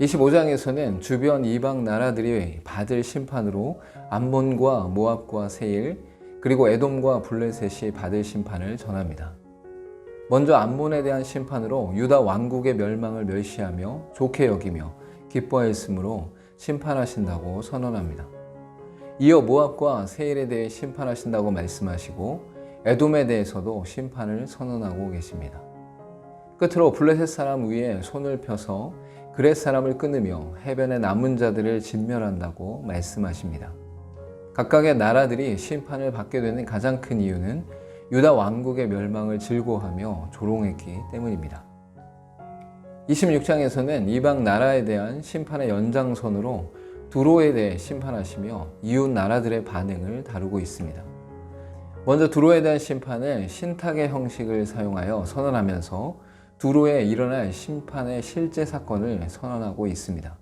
25장에서는 주변 이방 나라들이 받을 심판으로 암몬과 모압과 세일 그리고 에돔과 블레셋이 받을 심판을 전합니다. 먼저 암몬에 대한 심판으로 유다 왕국의 멸망을 멸시하며 좋게 여기며 기뻐했으므로 심판하신다고 선언합니다. 이어 모압과 세일에 대해 심판하신다고 말씀하시고 에돔에 대해서도 심판을 선언하고 계십니다. 끝으로 블레셋 사람 위에 손을 펴서 그렛 사람을 끊으며 해변의 남은 자들을 진멸한다고 말씀하십니다. 각각의 나라들이 심판을 받게 되는 가장 큰 이유는 유다 왕국의 멸망을 즐거워하며 조롱했기 때문입니다. 26장에서는 이방 나라에 대한 심판의 연장선으로 두로에 대해 심판하시며 이웃 나라들의 반응을 다루고 있습니다. 먼저 두로에 대한 심판을 신탁의 형식을 사용하여 선언하면서 두로에 일어날 심판의 실제 사건을 선언하고 있습니다.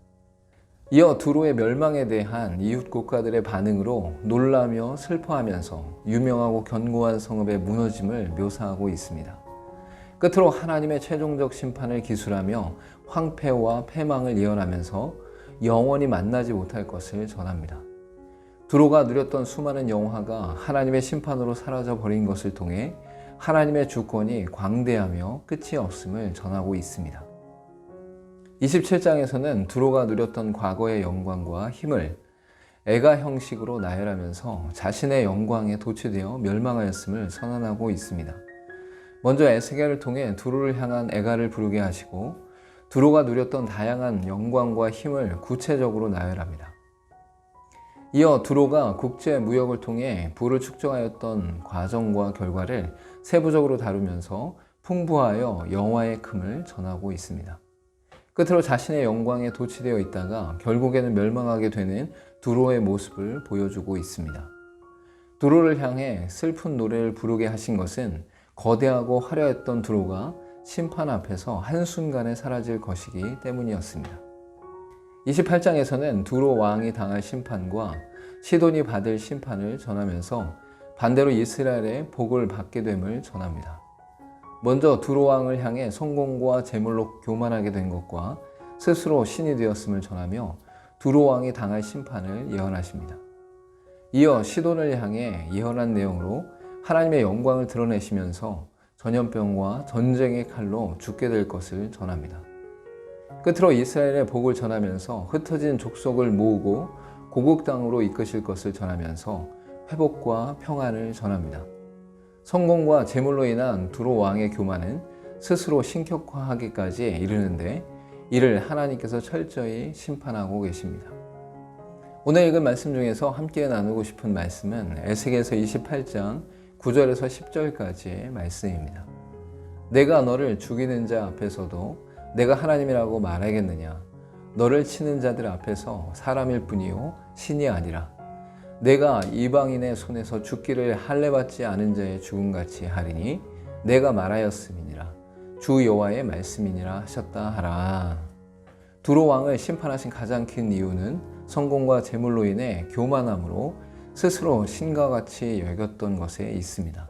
이어 두로의 멸망에 대한 이웃 국가들의 반응으로 놀라며 슬퍼하면서 유명하고 견고한 성읍의 무너짐을 묘사하고 있습니다. 끝으로 하나님의 최종적 심판을 기술하며 황폐와 패망을 예언하면서 영원히 만나지 못할 것을 전합니다. 두로가 누렸던 수많은 영화가 하나님의 심판으로 사라져 버린 것을 통해 하나님의 주권이 광대하며 끝이 없음을 전하고 있습니다. 27장에서는 두로가 누렸던 과거의 영광과 힘을 애가 형식으로 나열하면서 자신의 영광에 도취되어 멸망하였음을 선언하고 있습니다. 먼저 에스겔을 통해 두로를 향한 애가를 부르게 하시고 두로가 누렸던 다양한 영광과 힘을 구체적으로 나열합니다. 이어 두로가 국제 무역을 통해 부를 축적하였던 과정과 결과를 세부적으로 다루면서 풍부하여 영화의 큼을 전하고 있습니다. 끝으로 자신의 영광에 도취되어 있다가 결국에는 멸망하게 되는 두로의 모습을 보여주고 있습니다. 두로를 향해 슬픈 노래를 부르게 하신 것은 거대하고 화려했던 두로가 심판 앞에서 한순간에 사라질 것이기 때문이었습니다. 28장에서는 두로 왕이 당할 심판과 시돈이 받을 심판을 전하면서 반대로 이스라엘의 복을 받게 됨을 전합니다. 먼저 두로 왕을 향해 성공과 재물로 교만하게 된 것과 스스로 신이 되었음을 전하며 두로 왕이 당할 심판을 예언하십니다. 이어 시돈을 향해 예언한 내용으로 하나님의 영광을 드러내시면서 전염병과 전쟁의 칼로 죽게 될 것을 전합니다. 끝으로 이스라엘의 복을 전하면서 흩어진 족속을 모으고 고국 땅으로 이끄실 것을 전하면서 회복과 평안을 전합니다. 성공과 재물로 인한 두로 왕의 교만은 스스로 신격화하기까지 이르는데 이를 하나님께서 철저히 심판하고 계십니다. 오늘 읽은 말씀 중에서 함께 나누고 싶은 말씀은 에스겔서 28장 9절에서 10절까지의 말씀입니다. 내가 너를 죽이는 자 앞에서도 내가 하나님이라고 말하겠느냐? 너를 치는 자들 앞에서 사람일 뿐이요 신이 아니라 내가 이방인의 손에서 죽기를 할례받지 않은 자의 죽음같이 하리니 내가 말하였음이니라 주 여호와의 말씀이니라 하셨다 하라. 두로 왕을 심판하신 가장 큰 이유는 성공과 재물로 인해 교만함으로 스스로 신과 같이 여겼던 것에 있습니다.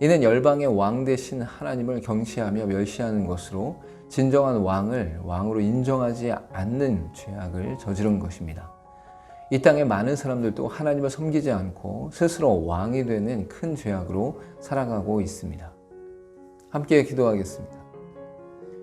이는 열방의 왕 대신 하나님을 경시하며 멸시하는 것으로 진정한 왕을 왕으로 인정하지 않는 죄악을 저지른 것입니다. 이 땅의 많은 사람들도 하나님을 섬기지 않고 스스로 왕이 되는 큰 죄악으로 살아가고 있습니다. 함께 기도하겠습니다.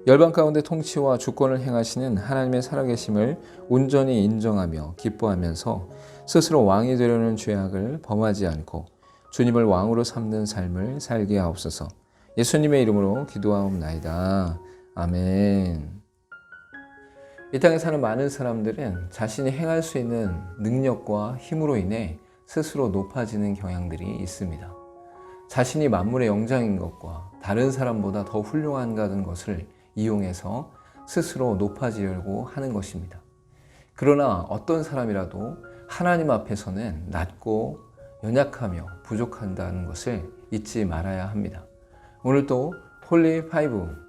열방 가운데 통치와 주권을 행하시는 하나님의 살아계심을 온전히 인정하며 기뻐하면서 스스로 왕이 되려는 죄악을 범하지 않고 주님을 왕으로 삼는 삶을 살게 하옵소서. 예수님의 이름으로 기도하옵나이다. 아멘. 이 땅에 사는 많은 사람들은 자신이 행할 수 있는 능력과 힘으로 인해 스스로 높아지는 경향들이 있습니다. 자신이 만물의 영장인 것과 다른 사람보다 더 훌륭한가는 것을 이용해서 스스로 높아지려고 하는 것입니다. 그러나 어떤 사람이라도 하나님 앞에서는 낮고 연약하며 부족한다는 것을 잊지 말아야 합니다. 오늘도 홀리 파이브